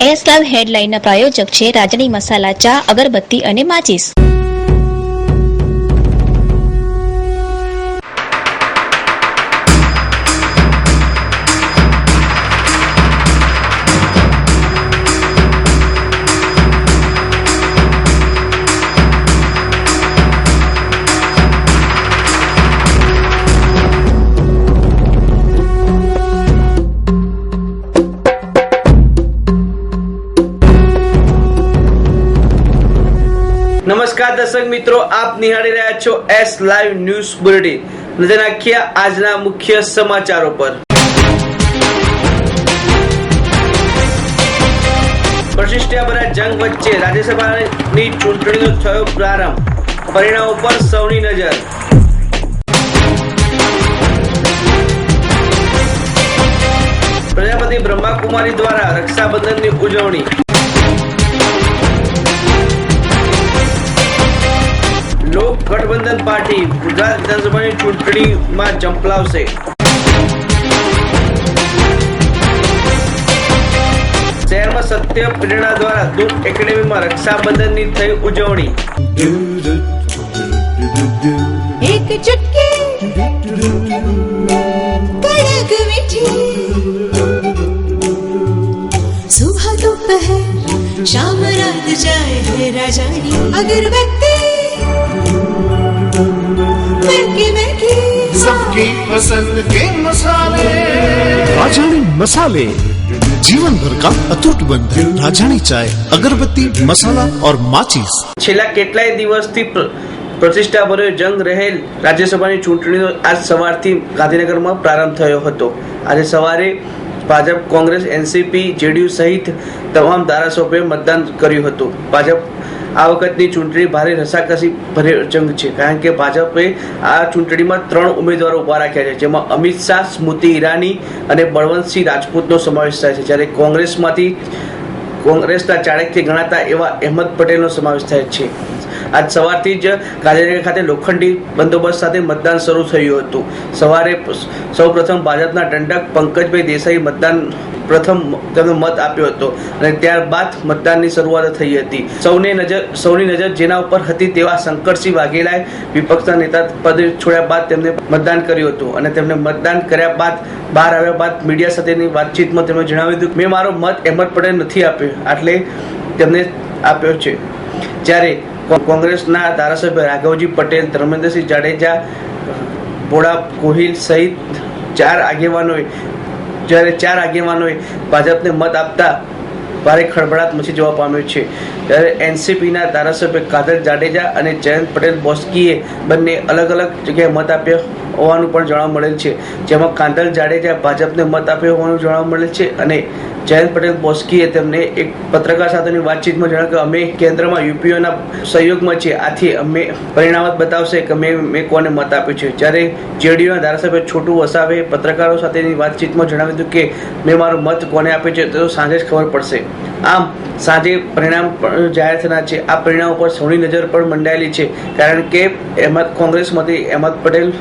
S live હેડલાઇનના પ્રાયોજક છે રાજની મસાલા ચા અગરબત્તી અને માચીસ. દર્શક મિત્રો, આપ નિહાળી રહ્યા છો એસ લાઈવ ન્યૂઝ બુલેટિન નજર નાખીએ આજના મુખ્ય સમાચારો પર. પ્રતિષ્ઠાભર્યા જંગ વચ્ચે રાજ્યસભાની ચૂંટણીનો થયો પ્રારંભ. પરિણામો પર સૌની નજર. પ્રજાપતિ બ્રહ્માકુમારી દ્વારા રક્ષાબંધનની ઉજવણી. ગઠબંધન પાર્ટી ગુજરાત વિધાનસભાની ચૂંટણીમાં ચંપલાવશે શહેરમાં સત્ય પ્રેરણા દ્વારા દુઃખ એકેડેમીમાં રક્ષાબંધનની થઈ ઉજવણી. એક શામ રાત જાય રાજાની અગરબત્તી. सबकी पसंद के मसाले राजानी मसाले जीवन भर का अटूट बंधन राजानी चाय अगरबत्ती मसाला और माचिस છેલ્લા કેટલાય દિવસથી પ્ર- પ્રતિષ્ઠાભર્યો જંગ રહેલ રાજ્યસભાની ચૂંટણીનો આજ સવારથી ગાંધીનગરમાં પ્રારંભ થયો હતો આજે સવારે ભાજપ કોંગ્રેસ એનસીપી જેડીયુ સહિત તમામ ધારાસભ્યોએ મતદાન કર્યું હતું ભાજપ આ વખતની ચૂંટણી ભારે રસાકસી ભરે જંગ છે. કારણ કે ભાજપે આ ચૂંટણીમાં ત્રણ ઉમેદવારો ઊભા રાખ્યા છે, જેમાં અમિત શાહ, સ્મૃતિ ઈરાની અને બળવંતસિંહ રાજપૂતનો સમાવેશ થાય છે. જ્યારે કોંગ્રેસમાંથી, કોંગ્રેસના ચાણક્ય ગણાતા એવા અહેમદ પટેલનો સમાવેશ થાય છે. આજ સવારથી જ ગાંધીનગર ખાતે લોખંડી બંદોબસ્ત સાથે મતદાન શરૂ થયું હતું. સવારે સૌપ્રથમ ભાજપના દંડક પંકજભાઈ દેસાઈ મતદાન પ્રથમ તેમનો મત આપ્યો હતો. અને ત્યારબાદ મતદાનની શરૂઆત થઈ હતી. સૌની નજર સૌની નજર જેના ઉપર હતી તેવા શંકરસિંહ વાઘેલાએ વિપક્ષના નેતા પદ છોડ્યા બાદ તેમને મતદાન કર્યું હતું. અને તેમને મતદાન કર્યા બાદ, બહાર આવ્યા બાદ મીડિયા સાથેની વાતચીતમાં તેમણે જણાવ્યું હતું મેં મારો મત અહેમદ પટેલ નથી આપ્યો. આટલે તેમને આપ્યો છે. જ્યારે કોંગ્રેસના ધારાસભ્ય રાઘવજી પટેલ, ધર્મેન્દ્રસિંહ જાડેજા, ભોળા કોહિલ સહિત ચાર આગેવાનોએ જ્યારે ચાર આગેવાનોએ ભાજપને મત આપતા ભારે ખળભળાટ મચી જવા પામ્યો છે. ત્યારે એનસીપીના ધારાસભ્ય કાદર જાડેજા અને જયંત પટેલ બોસ્કીએ બંને અલગ અલગ જગ્યાએ મત આપ્યો. હોવાનું પણ જાણવા મળેલ છે. જેમાં કાંધલ જાડેજા ભાજપને મત આપ્યો હોવાનું જાણવા મળેલ છે અને જયંત પટેલ બોસ્કીએ તેમને એક પત્રકાર સાથેની વાતચીતમાં જણાવ્યું કે અમે કેન્દ્રમાં યુપીઓના સહયોગમાં છે આથી અમે પરિણામત બતાવશે કે મેં મેં કોને મત આપ્યો છે. જ્યારે જેડીયુના ધારાસભ્ય છોટુ વસાવે પત્રકારો સાથેની વાતચીતમાં જણાવ્યું હતું કે મેં મારો મત કોને આપ્યો છે તો સાંજે જ ખબર પડશે. આમ સાંજે પરિણામ પણ જાહેર થનાર છે. આ પરિણામ ઉપર સૌની નજર પણ મંડાયેલી છે. કારણ કે અહેમદ કોંગ્રેસમાંથી અહેમદ પટેલ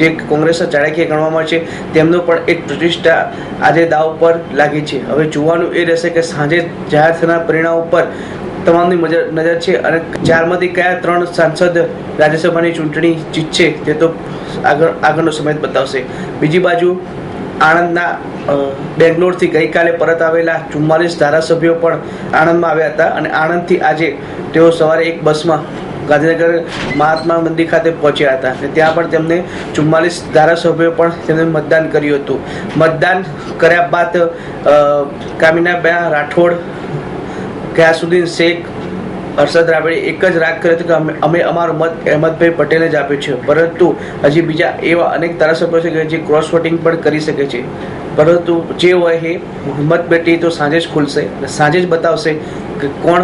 જે કોંગ્રેસના ચાણક્ય ગણવામાં છે, તેમનો પણ એક પ્રતિષ્ઠા આજે દાવ પર લાગી છે. હવે જોવાનું એ રહેશે કે સાંજે જાહેર થનાર પરિણામ ઉપર તમામની નજર છે અને ચારમાંથી કયા ત્રણ સાંસદ રાજ્યસભાની ચૂંટણી જીતશે તે તો આગળ, આગળનો સમય બતાવશે. બીજી બાજુ આણંદના બેંગ્લોરથી ગઈકાલે પરત આવેલા ચુમ્માલીસ ધારાસભ્યો પણ આણંદમાં આવ્યા હતા અને આણંદથી આજે તેઓ સવારે એક બસમાં ગાંધીનગર મહાત્મા મંદિર ખાતે પહોંચ્યા હતા અને ત્યાં પણ તેમને ચુમ્માલીસ ધારાસભ્યો પણ તેમને મતદાન કર્યું હતું. મતદાન કર્યા બાદ કામિનાબેન રાઠોડ ગયાસુદ્દીન શેખ, હર્ષદ રાબડે એક જ રાગ કર્યો હતો કે અમે અમે અમારો મત અહેમદભાઈ પટેલે જ આપ્યો છે. પરંતુ હજી બીજા એવા અનેક ધારાસભ્યો છે કે જે ક્રોસ વોટિંગ પણ કરી શકે છે. પરંતુ જે હોય એ મતપેટી તો સાંજે જ ખુલશે સાંજે જ બતાવશે કે કોણ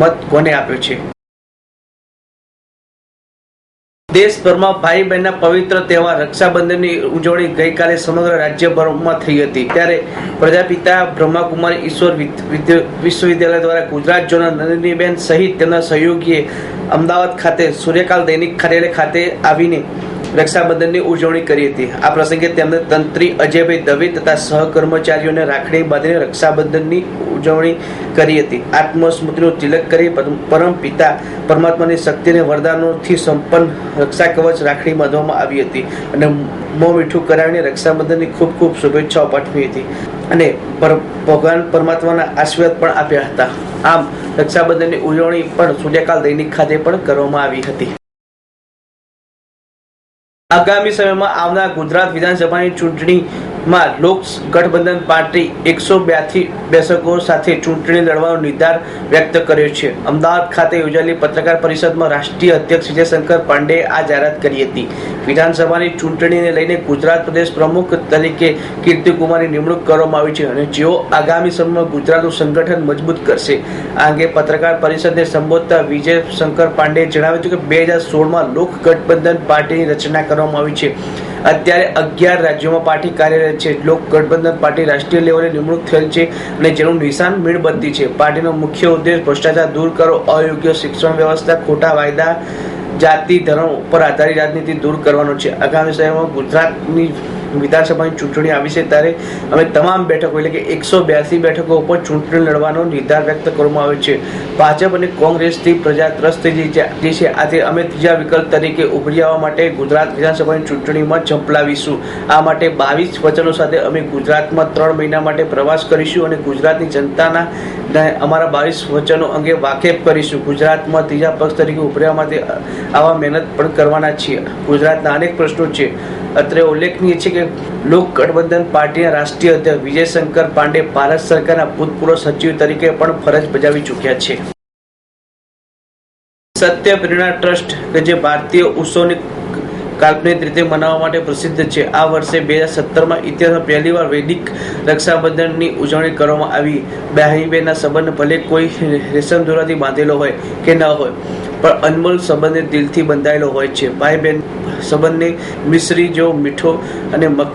મત કોને આપ્યો છે. દેશભરમાં ભાઈ બહેનના પવિત્ર તહેવાર રક્ષાબંધનની ઉજવણી ગઈકાલે સમગ્ર રાજ્યભરમાં થઈ હતી. ત્યારે પ્રજાપિતા બ્રહ્માકુમારી ઈશ્વર વિદ્ય- વિશ્વવિદ્યાલય દ્વારા ગુજરાત ઝોનના નંદિનીબેન સહિત તેમના સહયોગીએ અમદાવાદ ખાતે સૂર્યકાલ દૈનિક કાર્યાલય ખાતે આવીને રક્ષાબંધનની ઉજવણી કરી હતી. આ પ્રસંગે તેમણે તંત્રી અજયભાઈ દવે તથા સહકર્મચારીઓને રાખડી બાંધીને રક્ષાબંધનની ઉજવણી કરી હતી. આત્મસ્મૃતિનું તિલક કરી પરમ- પિતા પરમાત્માની શક્તિને વરદાનોથી સંપન્ન રક્ષા કવચ રાખડી બાંધવામાં આવી હતી અને મોં મીઠું કરાવીને રક્ષાબંધનની ખૂબ ખૂબ શુભેચ્છાઓ પાઠવી હતી અને પર- ભગવાન પરમાત્માના આશીર્વાદ પણ આપ્યા હતા. આમ રક્ષાબંધનની ઉજવણી પણ સૂર્યકાલ દૈનિક ખાતે પણ કરવામાં આવી હતી. આગામી સમયમાં આવનાર ગુજરાત વિધાનસભાની ચૂંટણીમાં લોક ગઠબંધન પાર્ટી એકસો બ્યાસી બેઠકો સાથે ચૂંટણી લડવાનો નિર્ધાર વ્યક્ત કર્યો છે. અમદાવાદ ખાતે યોજાયેલી પત્રકાર પરિષદમાં રાષ્ટ્રીય અધ્યક્ષ વિજય શંકર પાંડેએ આ જાહેરાત કરી હતી. વિધાનસભાની ચૂંટણીને લઈને ગુજરાત પ્રદેશ પ્રમુખ તરીકે કીર્તિકુમારની નિમણૂક કરવામાં આવી છે અને જેઓ આગામી સમયમાં ગુજરાતનું સંગઠન મજબૂત કરશે. આ અંગે પત્રકાર પરિષદને સંબોધતા વિજય શંકર પાંડેએ જણાવ્યું હતું કે બે હજાર સોળમાં લોક ગઠબંધન પાર્ટીની રચના કરવામાં આવી છે. અત્યારે અગિયાર રાજ્યોમાં પાર્ટી કાર્યરત છે. લોક ગઠબંધન પાર્ટી રાષ્ટ્રીય લેવલે નિમણૂક થયેલ છે અને જેનું નિશાન મીણબત્તી છે. પાર્ટીનો મુખ્ય ઉદ્દેશ ભ્રષ્ટાચાર દૂર કરો, અયોગ્ય શિક્ષણ વ્યવસ્થા, ખોટા વાયદા, જાતિ, ધર્મ ઉપર આધારિત રાજનીતિ દૂર કરવાનો છે. આગામી સમયમાં ગુજરાતની વિધાનસભાની ચૂંટણી આવી છે ત્યારે અમે તમામ બેઠકો એટલે કે એકસો બ્યાસી બેઠકો ઉપર ચૂંટણી લડવાનો નિર્ધાર વ્યક્ત કરવામાં આવ્યો છે. ભાજપ અને કોંગ્રેસથી પ્રજા ત્રસ્ત જે છે, આજે અમે ત્રીજા વિકલ્પ તરીકે ઉભરી આવવા માટે ગુજરાત વિધાનસભાની ચૂંટણીમાં ઝંપલાવીશું. આ માટે બાવીસ વચનો સાથે અમે ગુજરાતમાં ત્રણ મહિના માટે પ્રવાસ કરીશું અને ગુજરાતની જનતાના અમારા બાવીસ વચનો અંગે વાકેફ કરીશું. ગુજરાતમાં ત્રીજા પક્ષ તરીકે ઉભર્યા માટે આવા મહેનત પણ કરવાના છીએ. ગુજરાતના અનેક પ્રશ્નો છે. અત્રે ઉલ્લેખનીય છે કે લોક ગઠબંધન પાર્ટીના રાષ્ટ્રીય અધ્યક્ષ વિજય શંકર પાંડે ભારત સરકારના ભૂતપૂર્વ સચિવ તરીકે પણ ફરજ બજાવી ચૂક્યા છે. સત્ય પ્રેરણા ટ્રસ્ટ કે જે ભારતીય ઉત્સવની કાલ્પનિક રીતે મનાવવા માટે પ્રસિદ્ધ છે. આ વર્ષે બે હજાર સત્તરમાં ઇતિહાસમાં પહેલીવાર વૈદિક રક્ષાબંધનની ઉજવણી કરવામાં આવી. બહેની સંબંધ ભલે કોઈ રેશમ ધોરાથી બાંધેલો હોય કે ન હોય, પણ અનમોલ સંબંધને દિલથી બંધાયેલો હોય છે. ભાઈ બહેન સંબંધને મિશ્રી જેવો મીઠો અને મક,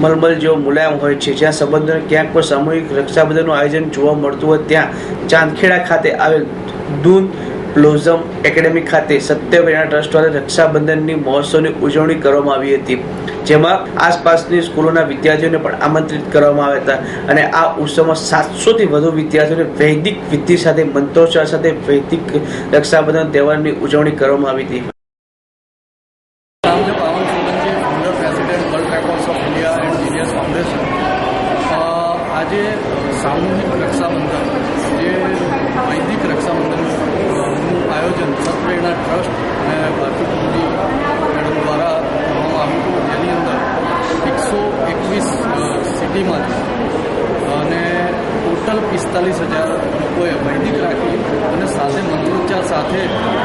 મલમલ જેવો મુલાયમ હોય છે. જ્યાં સંબંધોને ક્યાંક પણ સામૂહિક રક્ષાબંધનનું આયોજન જોવા મળતું હોય, ત્યાં ચાંદખેડા ખાતે આવેલ દૂન બ્લોઝમ એકેડેમી ખાતે સત્યપ્રેરણા ટ્રસ્ટ દ્વારા રક્ષાબંધનની મહોત્સવની ઉજવણી કરવામાં આવી હતી, જેમાં આસપાસની સ્કૂલોના વિદ્યાર્થીઓને પણ આમંત્રિત કરવામાં આવ્યા હતા અને આ ઉત્સવમાં સાતસોથી વધુ વિદ્યાર્થીઓને વૈદિક વિધિ સાથે, મંત્રોચ્ચાર સાથે વૈદિક રક્ષાબંધન તહેવારની ઉજવણી કરવામાં આવી હતી. આજે સામૂહિક Pavan Solanki founder president world records of India and genius foundation uh, આજે સામૂહિક રક્ષાબંધન જે વૈદિક રક્ષાબંધનનું અ, નું આયોજન સત્પ્રેરણા ટ્રસ્ટ અને ભારતી ગુરુજી મેડમ દ્વારા કરવામાં આવ્યું હતું. જેની અંદર એકસો એકવીસ સિટીમાંથી, અને ટોટલ પિસ્તાલીસ હજાર લોકોએ વૈદિક રાખી અને સાથે મંત્રોચ્ચાર સાથે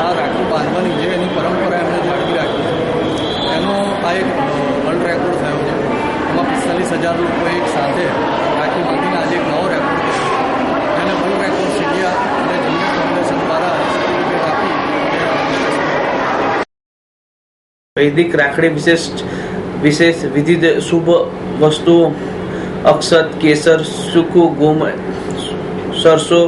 આ રાખી બાંધવાની જે એની પરંપરા એમણે જાળવી રાખી. એનો આ એક વર્લ્ડ રેકોર્ડ થયો છે. એમાં પિસ્તાલીસ હજાર લોકો એક સાથે રાખી બાંધીને આજે એક નવો રેકોર્ડ થયો એને વર્લ્ડ રેકોર્ડ ઇન્ડિયા અને જીનિયસ ફાઉન્ડેશન દ્વારા સર્ટિફિકેટ આપી વૈદિક રાખડી વિશેષ વિશેષ વિધિ શુભ વસ્તુઓ અક્ષત, કેસર, સુકુ ગુમ, સરસો,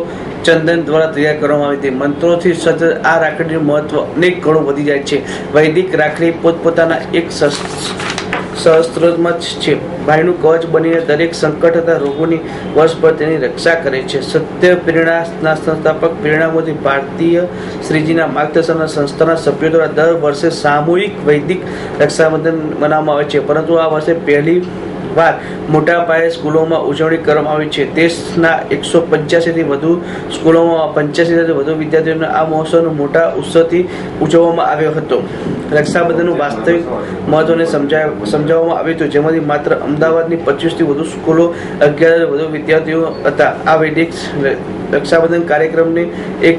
ચંદન દ્વારા તૈયાર કરવામાં આવી હતી. મંત્રોથી સતત આ રાખડીનું મહત્વ અનેક ગણું વધી જાય છે. વૈદિક રાખડી પોતપોતાના એક સહસ્ત્રમાં છે. ભાઈનું કવચ બનીને દરેક સંકટ તથા રોગોની વર્ષ પર તેની રક્ષા કરે છે. સત્ય પ્રેરણાના સંસ્થાપક પ્રેરણામોદી ભારતીય શ્રીજીના માર્ગદર્શનના સંસ્થાના સભ્યો દ્વારા દર વર્ષે સામૂહિક વૈદિક રક્ષાબંધન મનાવવામાં આવે છે. પરંતુ આ વર્ષે પહેલી વાર મોટા પાયે સ્કૂલોમાં ઉજવણી કરવામાં આવી છે. દેશના એકસો પંચ્યાસીથી વધુ સ્કૂલોમાં પંચ્યાસીથી વધુ વિદ્યાર્થીઓને આ મહોત્સવનો મોટા ઉત્સવથી ઉજવવામાં આવ્યો હતો. રક્ષાબંધનનું વાસ્તવિક મહત્વને સમજાય સમજાવવામાં આવ્યું હતું. જેમાંથી માત્ર અમદાવાદની પચીસથી વધુ સ્કૂલો અગિયાર વધુ વિદ્યાર્થીઓ હતા. આ વૈદિક રક્ષાબંધન કાર્યક્રમને એક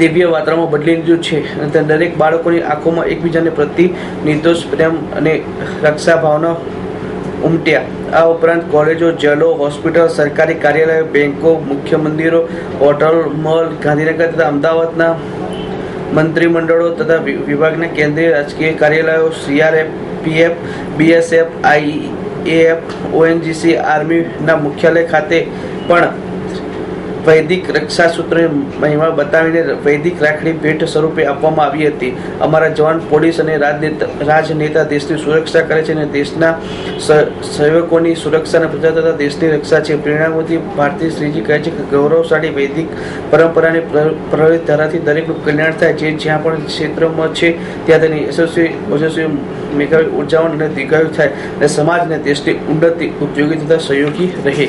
દિવ્ય વાતાવરણમાં બદલી લીધું છે અને દરેક બાળકોની આંખોમાં એકબીજાને પ્રતિ નિર્દોષ પ્રેમ અને રક્ષા ભાવના ઉમટ્યા. આ ઉપરાંત કોલેજો, જેલો, હોસ્પિટલ, સરકારી કાર્યાલયો, બેંકો, મુખ્ય મંદિરો, હોટલ, મોલ, ગાંધીનગર તથા અમદાવાદના મંત્રીમંડળો તથા વિભાગના કેન્દ્રીય રાજકીય કાર્યાલયો, CRF, PF, BSF IAF ONGC, આર્મીના મુખ્યાલય ખાતે પણ વૈદિક રક્ષા સૂત્રની મહિમા બતાવીને વૈદિક રાખડી ભેટ સ્વરૂપે આપવામાં આવી હતી. અમારા જવાન પોલીસ અને રાજનેતા દેશની સુરક્ષા કરે છે અને દેશના સેવકોની સુરક્ષા અને પ્રજા તથા દેશની રક્ષા છે. પ્રેરણામોદી ભારતી શ્રીજી કહે છે કે ગૌરવશાળી વૈદિક પરંપરાની પ્રવેશ ધારાથી દરેકનું કલ્યાણ થાય જે જ્યાં પણ ક્ષેત્રમાં છે, ત્યાં તેની યશસ્વી, ઓજસ્વી મેઘાવી ઉર્જાવાન અને દીર્ઘાયુ થાય અને સમાજ અને દેશની ઉન્નતિ, ઉપયોગી તથા સહયોગી રહે.